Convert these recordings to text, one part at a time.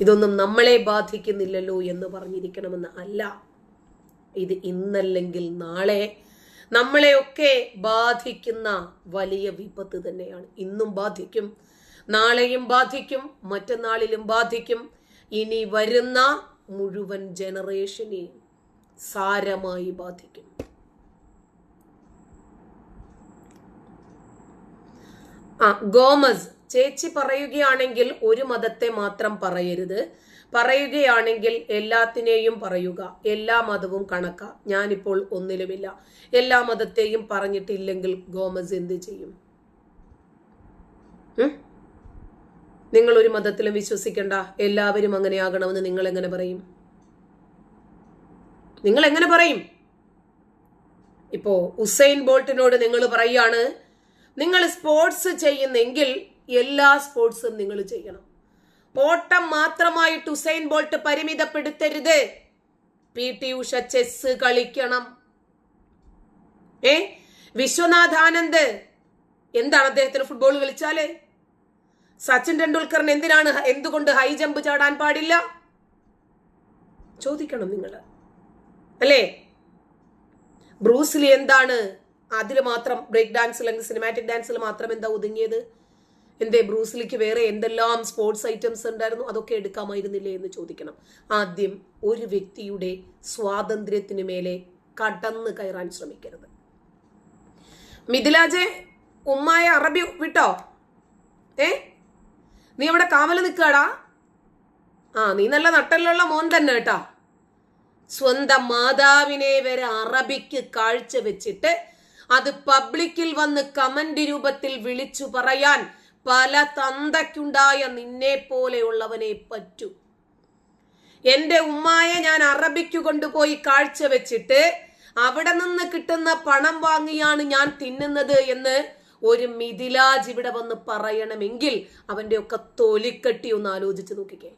ഇതൊന്നും നമ്മളെ ബാധിക്കുന്നില്ലല്ലോ എന്ന് പറഞ്ഞിരിക്കണമെന്ന് അല്ല. ഇത് ഇന്നല്ലെങ്കിൽ നാളെ നമ്മളെയൊക്കെ ബാധിക്കുന്ന വലിയ വിപത്ത് തന്നെയാണ്. ഇന്നും ബാധിക്കും നാളെയും ബാധിക്കും മറ്റന്നാളിലും ബാധിക്കും. ഇനി വരുന്ന മുഴുവൻ ജനറേഷനെയും സാരമായി ബാധിക്കും. ആ ഗോമസ് ചേച്ചി പറയുകയാണെങ്കിൽ ഒരു മതത്തെ മാത്രം പറയരുത്. പറയുകയാണെങ്കിൽ എല്ലാത്തിനെയും പറയുക. എല്ലാ മതവും കണക്ക. ഞാനിപ്പോൾ ഒന്നിലുമില്ല. എല്ലാ മതത്തെയും പറഞ്ഞിട്ടില്ലെങ്കിൽ ഗോമസ് എന്ത് ചെയ്യും? നിങ്ങൾ ഒരു മതത്തിലും വിശ്വസിക്കണ്ട. എല്ലാവരും അങ്ങനെ ആകണമെന്ന് നിങ്ങൾ എങ്ങനെ പറയും? നിങ്ങൾ എങ്ങനെ പറയും? ഇപ്പോ ഉസൈൻ ബോൾട്ടിനോട് നിങ്ങൾ പറയാണ് നിങ്ങൾ സ്പോർട്സ് ചെയ്യുന്നെങ്കിൽ എല്ലാ സ്പോർട്സും നിങ്ങൾ ചെയ്യണം. ഓട്ടം മാത്രമായിട്ട് ഉസൈൻ ബോൾട്ട് പരിമിതപ്പെടുത്തരുത്. പി ടി ഉഷ ചെസ് കളിക്കണം. ഏ? വിശ്വനാഥ് ആനന്ദ് എന്താണ് അദ്ദേഹത്തിന് ഫുട്ബോൾ കളിച്ചാൽ? സച്ചിൻ ടെണ്ടുൽക്കറിന് എന്തിനാണ് എന്തുകൊണ്ട് ഹൈ ജമ്പ് ചാടാൻ പാടില്ല? ചോദിക്കണം നിങ്ങൾ അല്ലേ? ബ്രൂസിൽ എന്താണ്? അതിൽ മാത്രം ബ്രേക്ക് ഡാൻസിൽ അല്ലെങ്കിൽ സിനിമാറ്റിക് ഡാൻസിൽ മാത്രം എന്താ ഒതുങ്ങിയത്? എന്തേ ബ്രൂസ്ലിക്ക് വേറെ എന്തെല്ലാം സ്പോർട്സ് ഐറ്റംസ് ഉണ്ടായിരുന്നു? അതൊക്കെ എടുക്കാമായിരുന്നില്ലേ എന്ന് ചോദിക്കണം. ആദ്യം ഒരു വ്യക്തിയുടെ സ്വാതന്ത്ര്യത്തിന് മേലെ കടന്ന് കയറാൻ ശ്രമിക്കരുത്. മിഥിലാജെ ഉമ്മായ അറബി വിട്ടോ? ഏ? നീ അവിടെ കാവൽ നിൽക്കാടാ ആ നീ നല്ല നട്ടലുള്ള മോൻ തന്നെ കേട്ടാ. സ്വന്തം മാതാവിനെ വരെ അറബിക്ക് കാഴ്ച വെച്ചിട്ട് അത് പബ്ലിക്കിൽ വന്ന് കമന്റ് രൂപത്തിൽ വിളിച്ചു പറയാൻ പല തന്തയ്ക്കുണ്ടായ നിന്നെ പോലെയുള്ളവനെ പറ്റൂ. എന്റെ ഉമ്മായെ ഞാൻ അറബിക്ക് കൊണ്ടുപോയി കാഴ്ച വെച്ചിട്ട് അവിടെ നിന്ന് കിട്ടുന്ന പണം വാങ്ങിയാണ് ഞാൻ തിന്നുന്നത് എന്ന് ഒരു മിഥിലാജ് ഇവിടെ വന്ന് പറയണമെങ്കിൽ അവന്റെ ഒക്കെ തൊലിക്കെട്ടി ഒന്ന് ആലോചിച്ച് നോക്കിക്കേ.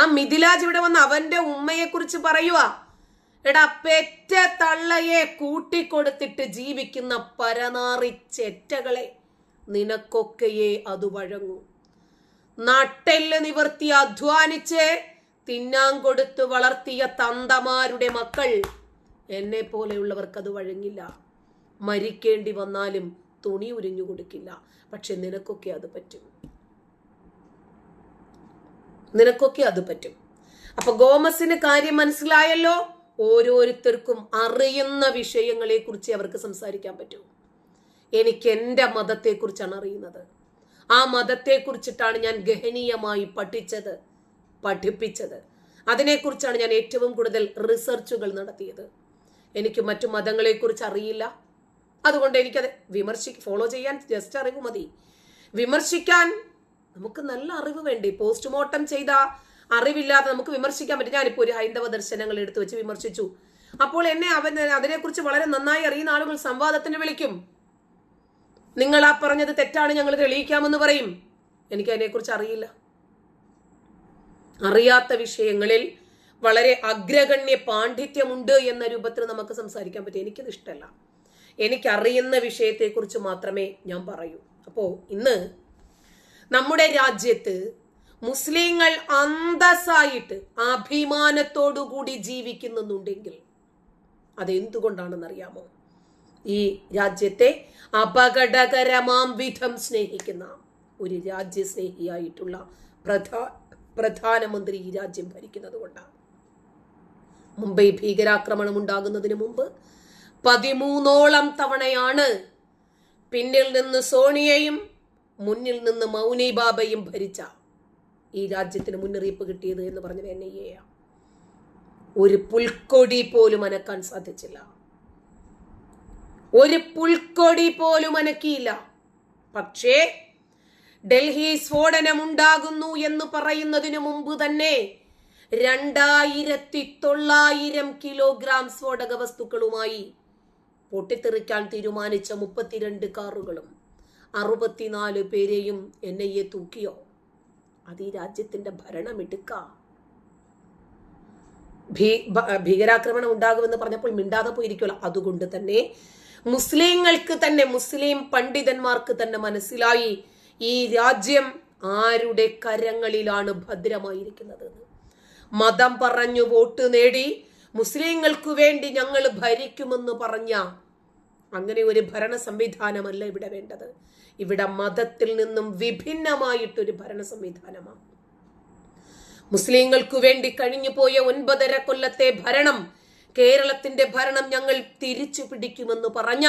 ആ മിഥിലാജ് ഇവിടെ വന്ന് അവന്റെ ഉമ്മയെ കുറിച്ച് പറയുക എടാ പെറ്റ തള്ളയെ കൂട്ടിക്കൊടുത്തിട്ട് ജീവിക്കുന്ന പരനാറി ചെറ്റകളെ. നിനക്കൊക്കെയേ അത് വഴങ്ങൂ. നട്ടെല്ല് നിവർത്തി അധ്വാനിച്ച് തിന്നാൻ കൊടുത്ത് വളർത്തിയ തന്തമാരുടെ മക്കൾ എന്നെ പോലെയുള്ളവർക്കത് വഴങ്ങില്ല. മരിക്കേണ്ടി വന്നാലും തുണി ഉരിഞ്ഞു കൊടുക്കില്ല. പക്ഷെ നിനക്കൊക്കെ അത് പറ്റും. നിനക്കൊക്കെ അത് പറ്റും. അപ്പൊ ഗോമസിന് കാര്യം മനസ്സിലായല്ലോ? ഓരോരുത്തർക്കും അറിയുന്ന വിഷയങ്ങളെ കുറിച്ച് അവർക്ക് സംസാരിക്കാൻ പറ്റൂ. എനിക്ക് എന്റെ മതത്തെക്കുറിച്ചാണ് അറിയുന്നത്. ആ മതത്തെക്കുറിച്ചിട്ടാണ് ഞാൻ ഗഹനീയമായി പഠിച്ചത് പഠിപ്പിച്ചത്. അതിനെക്കുറിച്ചാണ് ഞാൻ ഏറ്റവും കൂടുതൽ റിസർച്ചുകൾ നടത്തിയത്. എനിക്ക് മറ്റു മതങ്ങളെക്കുറിച്ച് അറിയില്ല. അതുകൊണ്ട് എനിക്കത് വിമർശി ഫോളോ ചെയ്യാൻ ജസ്റ്റ് അറിവ് മതി. വിമർശിക്കാൻ നമുക്ക് നല്ല അറിവ് വേണ്ടി? പോസ്റ്റ്മോർട്ടം ചെയ്ത അറിവില്ലാതെ നമുക്ക് വിമർശിക്കാൻ പറ്റും. ഞാനിപ്പോൾ ഒരു ഹൈന്ദവ ദർശനങ്ങൾ എടുത്തു വെച്ച് വിമർശിച്ചു. അപ്പോൾ എന്നെ അവൻ അതിനെക്കുറിച്ച് വളരെ നന്നായി അറിയുന്ന ആളുകൾ സംവാദത്തിന് വിളിക്കും. നിങ്ങൾ ആ പറഞ്ഞത് തെറ്റാണ് ഞങ്ങൾ തെളിയിക്കാമെന്ന് പറയും. എനിക്ക് അതിനെക്കുറിച്ച് അറിയില്ല. അറിയാത്ത വിഷയങ്ങളിൽ വളരെ അഗ്രഗണ്യ പാണ്ഡിത്യമുണ്ട് എന്ന രൂപത്തിൽ നമുക്ക് സംസാരിക്കാൻ പറ്റും. എനിക്കത് ഇഷ്ടമല്ല എനിക്കറിയുന്ന വിഷയത്തെക്കുറിച്ച് മാത്രമേ ഞാൻ പറയൂ. അപ്പോൾ ഇന്ന് നമ്മുടെ രാജ്യത്ത് മുസ്ലിങ്ങൾ അന്തസ്സായിട്ട് അഭിമാനത്തോടുകൂടി ജീവിക്കുന്നുണ്ടെങ്കിൽ അതെന്തുകൊണ്ടാണെന്നറിയാമോ? ഈ രാജ്യത്തെ അപകടകരമാം വിധം സ്നേഹിക്കുന്ന ഒരു രാജ്യസ്നേഹിയായിട്ടുള്ള പ്രധാ പ്രധാനമന്ത്രി ഈ രാജ്യം ഭരിക്കുന്നത് കൊണ്ടാണ്. മുംബൈ ഭീകരാക്രമണം ഉണ്ടാകുന്നതിന് മുമ്പ് പതിമൂന്നോളം തവണയാണ് പിന്നിൽ നിന്ന് സോണിയയും മുന്നിൽ നിന്ന് മൗനി ബാബയും ഭരിച്ച ഈ രാജ്യത്തിന് മുന്നറിയിപ്പ് കിട്ടിയത് എന്ന് പറഞ്ഞത് എൻ ഐ എ ഒരു പുൽക്കൊടി പോലും അനക്കാൻ സാധിച്ചില്ല. ഒരു പുൽക്കൊടി പോലും അനക്കിയില്ല. പക്ഷേ ഡൽഹി സ്ഫോടനം ഉണ്ടാകുന്നു എന്ന് പറയുന്നതിനു മുമ്പ് തന്നെ രണ്ടായിരത്തി തൊള്ളായിരം കിലോഗ്രാം സ്ഫോടക വസ്തുക്കളുമായി പൊട്ടിത്തെറിക്കാൻ തീരുമാനിച്ച മുപ്പത്തിരണ്ട് കാറുകളും അറുപത്തിനാല് പേരെയും എൻ ഐ എ തൂക്കിയോ? അത് ഈ രാജ്യത്തിന്റെ ഭരണമെടുക്ക. ഭീകരാക്രമണം ഉണ്ടാകുമെന്ന് പറഞ്ഞപ്പോൾ മിണ്ടാതെ പോയിരിക്കുമല്ലോ അതുകൊണ്ട് തന്നെ മുസ്ലിങ്ങൾക്ക് തന്നെ മുസ്ലിം പണ്ഡിതന്മാർക്ക് തന്നെ മനസ്സിലായി ഈ രാജ്യം ആരുടെ കരങ്ങളിലാണ് ഭദ്രമായിരിക്കുന്നത് മതം പറഞ്ഞു വോട്ട് നേടി മുസ്ലിങ്ങൾക്ക് വേണ്ടി ഞങ്ങൾ ഭരിക്കുമെന്ന് പറഞ്ഞ അങ്ങനെ ഒരു ഭരണ സംവിധാനമല്ല ഇവിടെ വേണ്ടത്. ഇവിടെ മതത്തിൽ നിന്നും വിഭിന്നമായിട്ടൊരു ഭരണ സംവിധാനമാണ്. മുസ്ലിങ്ങൾക്ക് വേണ്ടി കഴിഞ്ഞു പോയ ഒൻപതര കൊല്ലത്തെ ഭരണം കേരളത്തിന്റെ ഭരണം ഞങ്ങൾ തിരിച്ചു പിടിക്കുമെന്ന് പറഞ്ഞ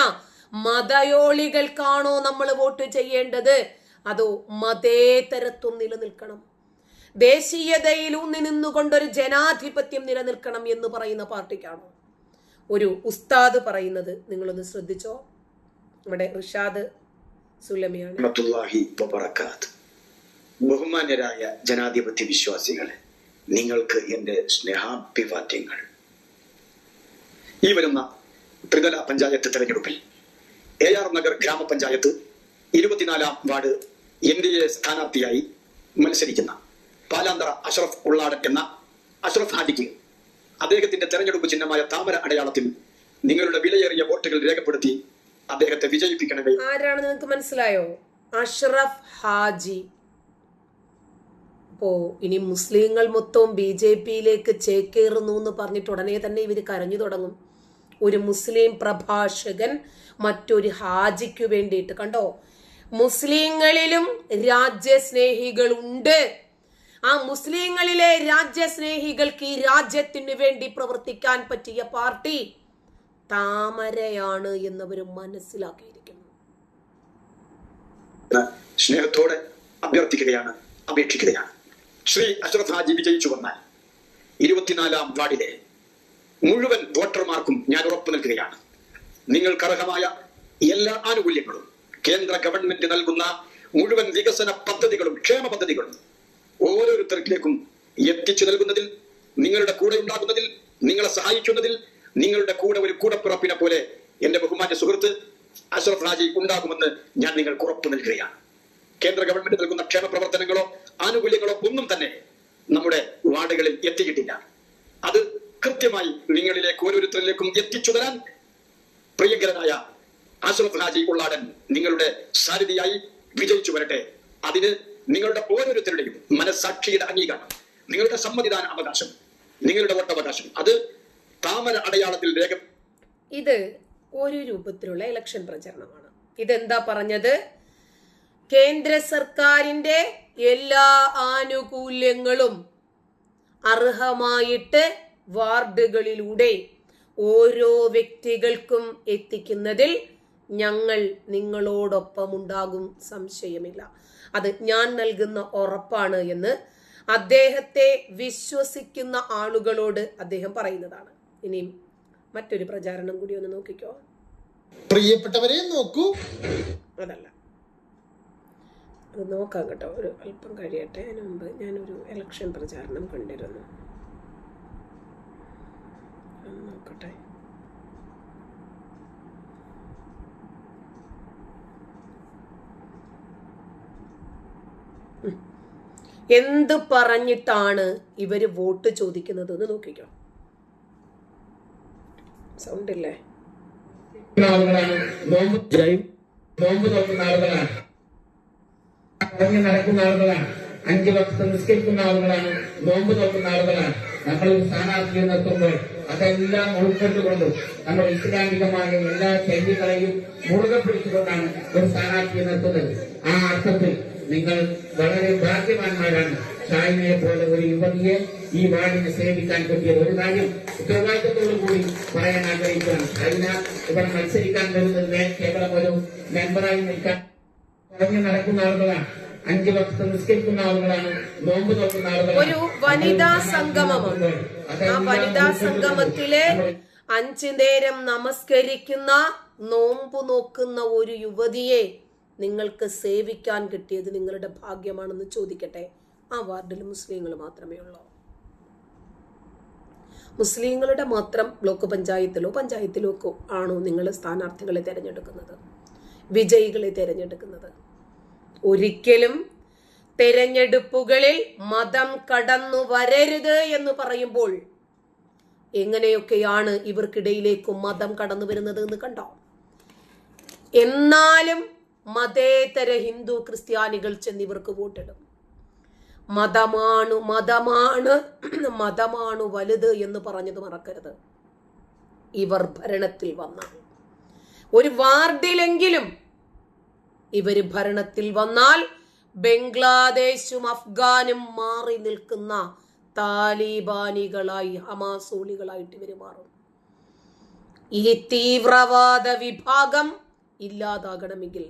മതയോളികൾക്കാണോ നമ്മൾ വോട്ട് ചെയ്യേണ്ടത്? അതോ മതേതരത്വം നിലനിൽക്കണം. ദേശീയതയിൽ ഊന്നി നിന്നുകൊണ്ടൊരു ജനാധിപത്യം നിലനിൽക്കണം എന്ന് പറയുന്ന പാർട്ടിക്കാണോ? ഒരു ഉസ്താദ് പറയുന്നത് നിങ്ങളൊന്ന് ശ്രദ്ധിച്ചോ? നമ്മുടെ റിഷാദ് സുലമിയാണ്. ബഹുമാന്യരായ ജനാധിപത്യ വിശ്വാസികളെ നിങ്ങൾക്ക് എന്റെ സ്നേഹാഭിവാദ്യങ്ങൾ ഈ വരുന്ന ത്രിതല പഞ്ചായത്ത് തെരഞ്ഞെടുപ്പിൽ എ ആർ നഗർ ഗ്രാമപഞ്ചായത്ത് ഇരുപത്തിനാലാം വാർഡ് എൻ ഡി എ സ്ഥാനാർത്ഥിയായി മത്സരിക്കുന്ന പാലാന്തറ അഷ്റഫ് ഉള്ളാടൻ എന്ന അഷ്റഫ് ഹാജിക്ക് അദ്ദേഹത്തിന്റെ തെരഞ്ഞെടുപ്പ് ചിഹ്നമായ താമര അടയാളത്തിൽ നിങ്ങളുടെ വിലയേറിയ വോട്ടുകൾ രേഖപ്പെടുത്തി അദ്ദേഹത്തെ വിജയിപ്പിക്കണമേ. ആരാണ് നിങ്ങൾക്ക് മനസ്സിലായോ? അഷ്റഫ് ഹാജി. അപ്പോ ഇനി മുസ്ലിങ്ങൾ മൊത്തവും ബി ജെ പിയിലേക്ക് ചേക്കേറുന്നു എന്ന് പറഞ്ഞിട്ട് ഉടനെ തന്നെ ഇവർ കരഞ്ഞു തുടങ്ങും. ഒരു മുസ്ലിം പ്രഭാഷകൻ മറ്റൊരു ഹാജിക്ക് വേണ്ടിയിട്ട് കണ്ടോ? മുസ്ലിങ്ങളിലും രാജ്യസ്നേഹികളുണ്ട്. ആ മുസ്ലിങ്ങളിലെ രാജ്യസ്നേഹികൾക്ക് ഈ രാജ്യത്തിന് വേണ്ടി പ്രവർത്തിക്കാൻ പറ്റിയ പാർട്ടി താമരയാണ് എന്നവർ മനസ്സിലാക്കിയിരിക്കുന്നു. സ്നേഹത്തോടെ അഭ്യർത്ഥിക്കുകയാണ് അപേക്ഷിക്കുകയാണ്. ശ്രീ ഹാജി വിജയിച്ചു വന്നാൽ ഇരുപത്തിനാലാം വാർഡിലെ മുഴുവൻ വോട്ടർമാർക്കും ഞാൻ ഉറപ്പു നൽകുകയാണ്. നിങ്ങൾക്ക് അർഹമായ എല്ലാ ആനുകൂല്യങ്ങളും കേന്ദ്ര ഗവൺമെന്റ് നൽകുന്ന മുഴുവൻ വികസന പദ്ധതികളും ക്ഷേമ പദ്ധതികളും ഓരോരുത്തർക്കിലേക്കും എത്തിച്ചു നൽകുന്നതിൽ നിങ്ങളുടെ കൂടെ ഉണ്ടാകുന്നതിൽ നിങ്ങളെ സഹായിക്കുന്നതിൽ നിങ്ങളുടെ കൂടെ ഒരു കൂടപ്പിറപ്പിനെ പോലെ എന്റെ ബഹുമാന്യ സുഹൃത്ത് അഷ്റഫ് റാജി ഉണ്ടാകുമെന്ന് ഞാൻ നിങ്ങൾക്ക് ഉറപ്പ് നൽകുകയാണ്. കേന്ദ്ര ഗവൺമെന്റ് നൽകുന്ന ക്ഷേമ പ്രവർത്തനങ്ങളോ ആനുകൂല്യങ്ങളോ ഒന്നും തന്നെ നമ്മുടെ വാർഡുകളിൽ എത്തിയിട്ടില്ല. അത് കൃത്യമായി നിങ്ങളിലേക്ക് ഓരോരുത്തരിലേക്കും എത്തിച്ചു തരാൻ പ്രിയങ്കരനായ അഷ്റഫ് ഹാജി ഉള്ളാടൻ നിങ്ങളുടെ സാരഥിയായി വിജയിച്ചു വരട്ടെ. അതിന് നിങ്ങളുടെ ഓരോരുത്തരുടെയും മനസാക്ഷിയുടെ അംഗീകാരം നിങ്ങളുടെ സമ്മതിദാന അവകാശം നിങ്ങളുടെ വോട്ടവകാശം അത് താമര അടയാളത്തിൽ രേഖ ഇത് ഒരു രൂപത്തിലുള്ള ഇലക്ഷൻ പ്രചരണമാണ്. ഇതെന്താ പറഞ്ഞത്? കേന്ദ്ര സർക്കാരിന്റെ എല്ലാ ആനുകൂല്യങ്ങളും അർഹമായിട്ട് വാർഡുകളിലൂടെ ഓരോ വ്യക്തികൾക്കും എത്തിക്കുന്നതിൽ ഞങ്ങൾ നിങ്ങളോടൊപ്പം ഉണ്ടാകും സംശയമില്ല. അത് ഞാൻ നൽകുന്ന ഉറപ്പാണ് എന്ന് അദ്ദേഹത്തെ വിശ്വസിക്കുന്ന ആളുകളോട് അദ്ദേഹം പറയുന്നതാണ്. ഇനിയും മറ്റൊരു പ്രചാരണം കൂടി ഒന്ന് നോക്കിക്കോ. പ്രിയപ്പെട്ടവരെ നോക്കൂ. അതല്ല. അത് നോക്കാം കേട്ടോ. ഒരു അല്പം കഴിയട്ടെ. അതിനു മുമ്പ് ഞാനൊരു ഇലക്ഷൻ പ്രചാരണം കണ്ടിരുന്നു. നോക്കട്ടെ. എന്ത് പറഞ്ഞിട്ടാണ് ഇവർ വോട്ട് ചോദിക്കുന്നത് എന്ന് നോക്കിക്കോ. സൗണ്ട് ഇല്ലേ നോമ്പ് നോക്കുന്ന ആളുകളാണ്. നടക്കുന്ന ആളുകളാണ് അഞ്ച് വക്ത നിസ്കരിക്കുന്ന ആളുകളാണ് നോമ്പ് നോക്കുന്ന ആളുകളാണ്. നമ്മൾ സ്ഥാനാർത്ഥി നിർത്തുമ്പോൾ അതെല്ലാം ഉൾക്കൊണ്ടുകൊണ്ട് നമ്മൾ ഇസ്ലാമികമായ എല്ലാ ശൈലികളെയും മുറുകെ പിടിച്ചുകൊണ്ടാണ് ഒരു സ്ഥാനാർത്ഥിയെ നിർത്തുന്നത്. ആ അർത്ഥത്തിൽ നിങ്ങൾ വളരെ ഭാഗ്യവാന്മാരാണ്. ഷായിനെ പോലെ ഒരു യുവതിയെ ഈ വാർഡിനെ സേവിക്കാൻ പറ്റിയത് ഒരു കാര്യം ഉത്തരവാദിത്തത്തോടു കൂടി പറയാൻ ആഗ്രഹിക്കുകയാണ്. ഷായിന ഇവർ മത്സരിക്കാൻ വരുന്നത് കേവലം ഒരു മെമ്പറായി നിൽക്കാൻ പറഞ്ഞു നടക്കുന്ന ആളുകളാണ്. അഞ്ച് വർഷം നിസ്കരിക്കുന്ന ആളുകളാണ്. നോമ്പ് നോക്കുന്ന ആളുകളാണ്. ഒരു വനിതാ സംഗമമാണ് ആ വനിതാ സംഗമത്തിലെ അഞ്ചു നേരം നമസ്കരിക്കുന്ന നോമ്പ് നോക്കുന്ന ഒരു യുവതിയെ നിങ്ങൾക്ക് സേവിക്കാൻ കിട്ടിയത് നിങ്ങളുടെ ഭാഗ്യമാണെന്ന് ചോദിക്കട്ടെ. ആ വാർഡിൽ മുസ്ലിങ്ങൾ മാത്രമേ ഉള്ളൂ. മുസ്ലിങ്ങളുടെ മാത്രം ബ്ലോക്ക് പഞ്ചായത്തിലോ പഞ്ചായത്തിലോ ഒക്കെ ആണോ നിങ്ങൾ സ്ഥാനാർത്ഥികളെ തിരഞ്ഞെടുക്കുന്നത്? വിജയികളെ തിരഞ്ഞെടുക്കുന്നത്? ഒരിക്കലും തെരഞ്ഞെടുപ്പുകളിൽ മതം കടന്നു വരരുത് എന്ന് പറയുമ്പോൾ എങ്ങനെയൊക്കെയാണ് ഇവർക്കിടയിലേക്ക് മതം കടന്നു വരുന്നത് എന്ന് കണ്ടോ? എന്നാലും മതേതര ഹിന്ദു ക്രിസ്ത്യാനികൾ ചെന്ന് ഇവർക്ക് വോട്ടിടും. മതമാണു മതമാണ് മതമാണു വലുത് എന്ന് പറഞ്ഞത് മറക്കരുത്. ഇവർ ഭരണത്തിൽ വന്ന ഒരു വാർഡിലെങ്കിലും ഇവർ ഭരണത്തിൽ വന്നാൽ ബംഗ്ലാദേശും അഫ്ഗാനും മാറി നിൽക്കുന്ന താലിബാനികളായി ഹമാസോളികളായിട്ട് ഇവർ മാറും. ഈ തീവ്രവാദ വിഭാഗം ഇല്ലാതാകണമെങ്കിൽ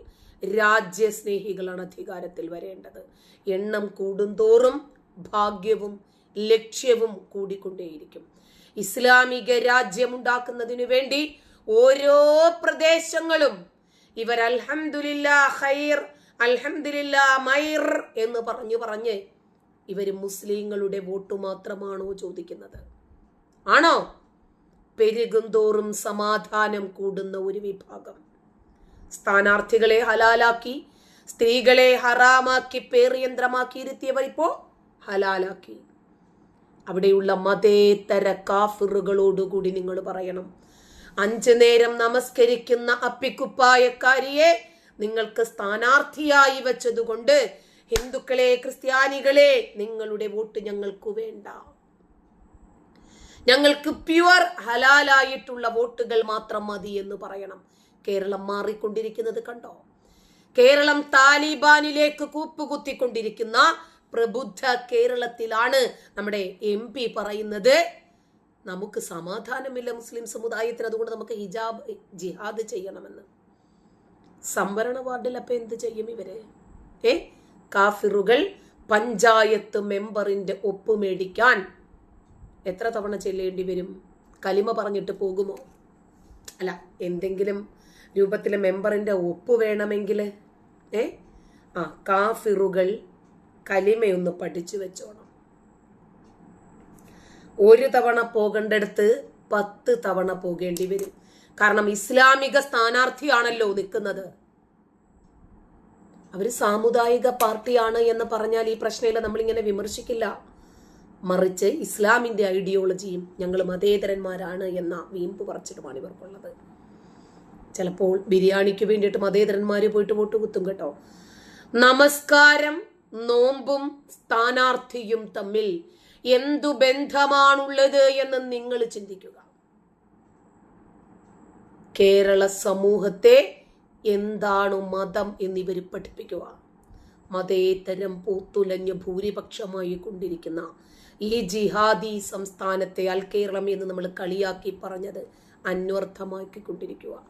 രാജ്യസ്നേഹികളാണ് അധികാരത്തിൽ വരേണ്ടത്. എണ്ണം കൂടുന്തോറും ഭാഗ്യവും ലക്ഷ്യവും കൂടിക്കൊണ്ടേയിരിക്കും. ഇസ്ലാമിക രാജ്യമുണ്ടാക്കുന്നതിനു വേണ്ടി ഓരോ പ്രദേശങ്ങളും ഇവർ ഖൈർ മൈർ എന്ന് പറഞ്ഞു പറഞ്ഞ് ഇവർ മുസ്ലിങ്ങളുടെ വോട്ട് മാത്രമാണോ ചോദിക്കുന്നത്? ആണോ? പെരുകുന്തോറും സമാധാനം കൂടുന്ന ഒരു വിഭാഗം. സ്ഥാനാർത്ഥികളെ ഹലാലാക്കി സ്ത്രീകളെ ഹറാമാക്കി പേറിയന്ത്രമാക്കി ഇരുത്തിയവർ ഇപ്പോ ഹലാലാക്കി. അവിടെയുള്ള മതേതര കാഫിറുകളോടുകൂടി നിങ്ങൾ പറയണം. അഞ്ചു നേരം നമസ്കരിക്കുന്ന അപ്പിക്കുപ്പായക്കാരിയെ നിങ്ങൾക്ക് സ്ഥാനാർത്ഥിയായി വെച്ചതുകൊണ്ട് ഹിന്ദുക്കളെ ക്രിസ്ത്യാനികളെ നിങ്ങളുടെ വോട്ട് ഞങ്ങൾക്ക് വേണ്ട. ഞങ്ങൾക്ക് പ്യുവർ ഹലാലായിട്ടുള്ള വോട്ടുകൾ മാത്രം മതി എന്ന് പറയണം. കേരളം മാറിക്കൊണ്ടിരിക്കുന്നത് കണ്ടോ? കേരളം താലിബാനിലേക്ക് കൂപ്പുകുത്തിക്കൊണ്ടിരിക്കുന്ന പ്രബുദ്ധ കേരളത്തിലാണ് നമ്മുടെ എം പറയുന്നത്. നമുക്ക് സമാധാനമില്ല മുസ്ലിം സമുദായത്തിന്. അതുകൊണ്ട് നമുക്ക് ഹിജാബ് ജിഹാദ് ചെയ്യണമെന്ന്. സംവരണ വാർഡിൽ അപ്പൊ എന്ത് ചെയ്യും ഇവരെ? ഏ? കാഫിറുകൾ പഞ്ചായത്ത് മെമ്പറിന്റെ ഒപ്പ് മേടിക്കാൻ എത്ര തവണ ചെല്ലേണ്ടി വരും? കലിമ പറഞ്ഞിട്ട് പോകുമോ? അല്ല എന്തെങ്കിലും രൂപത്തിൽ മെമ്പറിന്റെ ഒപ്പ് വേണമെങ്കിൽ ഏ? ആ കാഫിറുകൾ കലിമയൊന്ന് പഠിച്ചു വെച്ചോണം. ഒരു തവണ പോകേണ്ടടുത്ത് പത്ത് തവണ പോകേണ്ടി വരും. കാരണം ഇസ്ലാമിക സ്ഥാനാർത്ഥിയാണല്ലോ നിൽക്കുന്നത്. അവർ സാമുദായിക പാർട്ടിയാണ് എന്ന് പറഞ്ഞാൽ ഈ പ്രശ്നമില്ല നമ്മളിങ്ങനെ വിമർശിക്കില്ല. മറിച്ച് ഇസ്ലാമിന്റെ ഐഡിയോളജിയും ഞങ്ങൾ മതേതരന്മാരാണ് എന്ന വീമ്പ് പറിച്ചിട്ടുമാണ് ഇവർക്കുള്ളത്. ചിലപ്പോൾ ബിരിയാണിക്ക് വേണ്ടിയിട്ട് മതേതരന്മാര് പോയിട്ട് വോട്ട് കുത്തും കേട്ടോ. നമസ്കാരം നോമ്പും സ്ഥാനാർത്ഥിയും തമ്മിൽ എന്തു ബന്ധമാണുള്ളത് എന്ന് നിങ്ങൾ ചിന്തിക്കുക. കേരള സമൂഹത്തെ എന്താണ് മതം എന്നിവർ പഠിപ്പിക്കുക. മതേതരം പൂത്തുലഞ്ഞ് ഭൂരിപക്ഷമായി കൊണ്ടിരിക്കുന്ന ഈ ജിഹാദി സംസ്ഥാനത്തെ അൽ കേരളം എന്ന് നമ്മൾ കളിയാക്കി പറഞ്ഞത് അന്വർത്ഥമാക്കിക്കൊണ്ടിരിക്കുക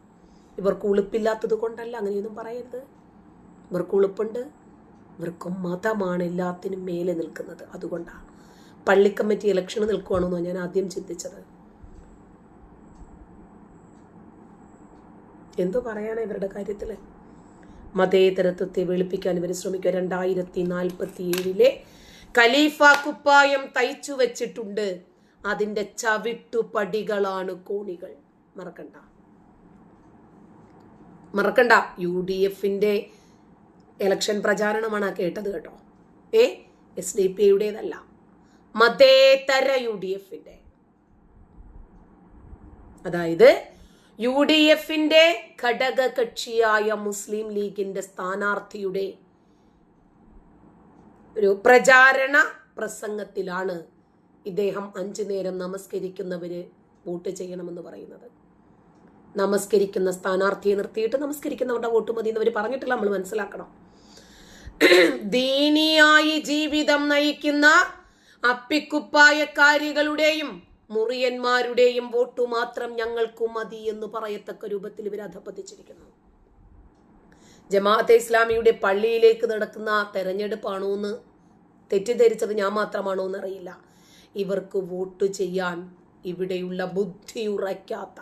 ഇവർക്ക് ഉളുപ്പില്ലാത്തത് കൊണ്ടല്ല അങ്ങനെയൊന്നും പറയരുത്. ഇവർക്ക് ഉളുപ്പുണ്ട്. ഇവർക്ക് മതമാണ് എല്ലാത്തിനും മേലെ നിൽക്കുന്നത്. അതുകൊണ്ടാണ്. പള്ളിക്കമ്മിറ്റി ഇലക്ഷന് നിൽക്കുവാണെന്നോ ഞാൻ ആദ്യം ചിന്തിച്ചത്. എന്തു പറയാനാ ഇവരുടെ കാര്യത്തിൽ മതേതരത്വത്തെ വെളുപ്പിക്കാൻ ഇവർ ശ്രമിക്കുക. രണ്ടായിരത്തി നാൽപ്പത്തി ഏഴിലെ ഖലീഫ കുപ്പായം തയ്ച്ചു വെച്ചിട്ടുണ്ട്. അതിന്റെ ചവിട്ടുപടികളാണ് കോണികൾ. മറക്കണ്ട. മറക്കണ്ട. യു ഡി എഫിന്റെ ഇലക്ഷൻ പ്രചാരണമാണ് കേട്ടത് കേട്ടോ. ഏ? എസ് ഡി പി യുടേതല്ല മതേതര യു ഡി എഫിന്റെ. അതായത് യു ഡി എഫിന്റെ ഘടക കക്ഷിയായ മുസ്ലിം ലീഗിന്റെ സ്ഥാനാർത്ഥിയുടെ ഒരു പ്രചാരണ പ്രസംഗത്തിലാണ് ഇദ്ദേഹം അഞ്ചു നേരം നമസ്കരിക്കുന്നവര് വോട്ട് ചെയ്യണമെന്ന് പറയുന്നത്. നമസ്കരിക്കുന്ന സ്ഥാനാർത്ഥിയെ നിർത്തിയിട്ട് നമസ്കരിക്കുന്നവരുടെ വോട്ട് മതി എന്നവർ പറഞ്ഞിട്ടില്ല നമ്മൾ മനസ്സിലാക്കണം. ദീനിയായി ജീവിതം നയിക്കുന്ന അപ്പിക്കുപ്പായക്കാരികളുടെയും മുറിയന്മാരുടെയും വോട്ടു മാത്രം ഞങ്ങൾക്കു മതി എന്ന് പറയത്തക്ക രൂപത്തിൽ ഇവർ അധപ്പതിച്ചിരിക്കുന്നു ജമാഅത്തെ ഇസ്ലാമിയുടെ പള്ളിയിലേക്ക് നടക്കുന്ന തെരഞ്ഞെടുപ്പാണോ എന്ന് തെറ്റിദ്ധരിച്ചത് ഞാൻ മാത്രമാണോ എന്നറിയില്ല. ഇവർക്ക് വോട്ട് ചെയ്യാൻ ഇവിടെയുള്ള ബുദ്ധി ഉറയ്ക്കാത്ത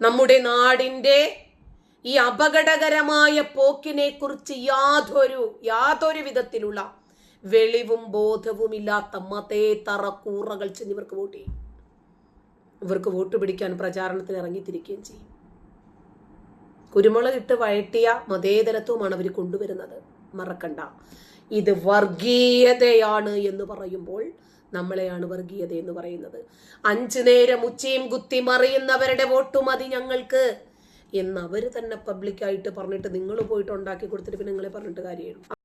നമ്മുടെ നാടിന്റെ ഈ അപകടകരമായ പോക്കിനെ കുറിച്ച് യാതൊരു യാതൊരു വിധത്തിലുള്ള വെളിവും ബോധവും ഇല്ലാത്ത മതേതറ കൂറകൾ ചെന്ന് ഇവർക്ക് വോട്ട് ചെയ്യും. ഇവർക്ക് വോട്ട് പിടിക്കാൻ പ്രചാരണത്തിന് ഇറങ്ങിത്തിരിക്കുകയും ചെയ്യും. കുരുമുളക് ഇട്ട് വഴട്ടിയ മതേതരത്വമാണ് അവർ കൊണ്ടുവരുന്നത്. മറക്കണ്ട. ഇത് വർഗീയതയാണ് എന്ന് പറയുമ്പോൾ നമ്മളെയാണ് വർഗീയത എന്ന് പറയുന്നത്. അഞ്ചു നേരം ഉച്ചയും കുത്തി മറിയുന്നവരുടെ വോട്ട് മതി ഞങ്ങൾക്ക് എന്ന് അവർ തന്നെ പബ്ലിക്കായിട്ട് പറഞ്ഞിട്ട് നിങ്ങൾ പോയിട്ട് ഉണ്ടാക്കി കൊടുത്തിട്ട് പിന്നെ നിങ്ങളെ പറഞ്ഞിട്ട് കാര്യമുള്ളൂ